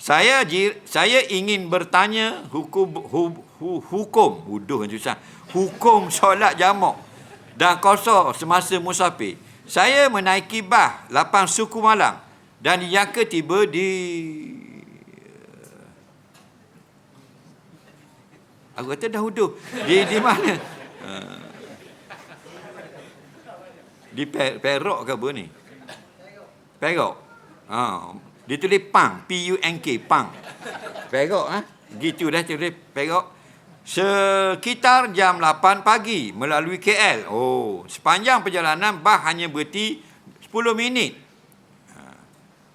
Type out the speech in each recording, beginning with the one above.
Saya saya ingin bertanya hukum hu, hu, hukum yang susah. Hukum solat jamak dan qasar semasa musafir. Saya menaiki bah 8 suku malam dan dijangka tiba di Aku kata dah huduh. Di di mana? Di Pe- Perak ke apa ni? Perak. Ha, dia tulis pang, P U N K, pang. Perak ah. Ha? Gitu dah tulis Perak. Sekitar jam 8 pagi melalui KL. Oh, sepanjang perjalanan bah hanya berhenti 10 minit. Ha,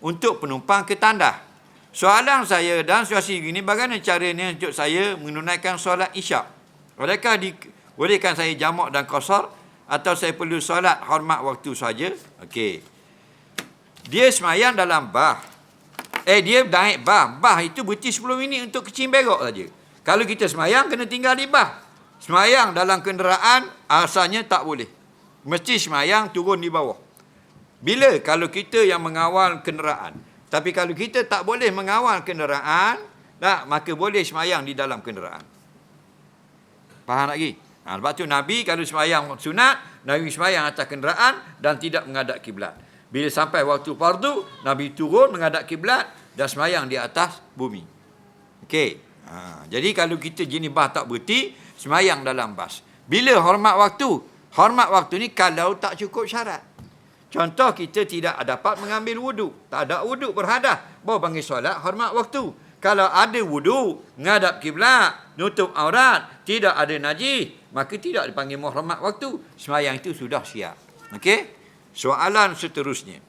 untuk penumpang ke tandas. Soalan saya dan situasi ini bagaimana caranya untuk saya menunaikan solat isyak? Adakah di, bolehkan saya jamak dan kosar atau saya perlu solat hormat waktu saja? Okey. Dia semayang dalam bah. Eh dia naik bah. Bah itu berhenti 10 minit untuk kecing berok saja. Kalau kita semayang kena tinggal di bah. Semayang dalam kenderaan asalnya tak boleh. Mesti semayang turun di bawah. Bila kalau kita yang mengawal kenderaan tapi kalau kita tak boleh mengawal kenderaan, tak, maka boleh semayang di dalam kenderaan. Faham lagi? Ha, sebab tu Nabi kalau semayang sunat, Nabi semayang atas kenderaan dan tidak menghadap kiblat. Bila sampai waktu fardu, Nabi turun menghadap kiblat dan semayang di atas bumi. Okey. Ha, jadi kalau kita jenis bah tak berhenti, semayang dalam bas. Bila hormat waktu? Hormat waktu ni kalau tak cukup syarat. Contoh kita tidak dapat mengambil wuduk. Tak ada wuduk berhadah. Bawa panggil solat hormat waktu. Kalau ada wuduk, ngadap kiblat, nutup aurat, tidak ada najis, maka tidak dipanggil hormat waktu. Semayang itu sudah siap. Okey? Soalan seterusnya.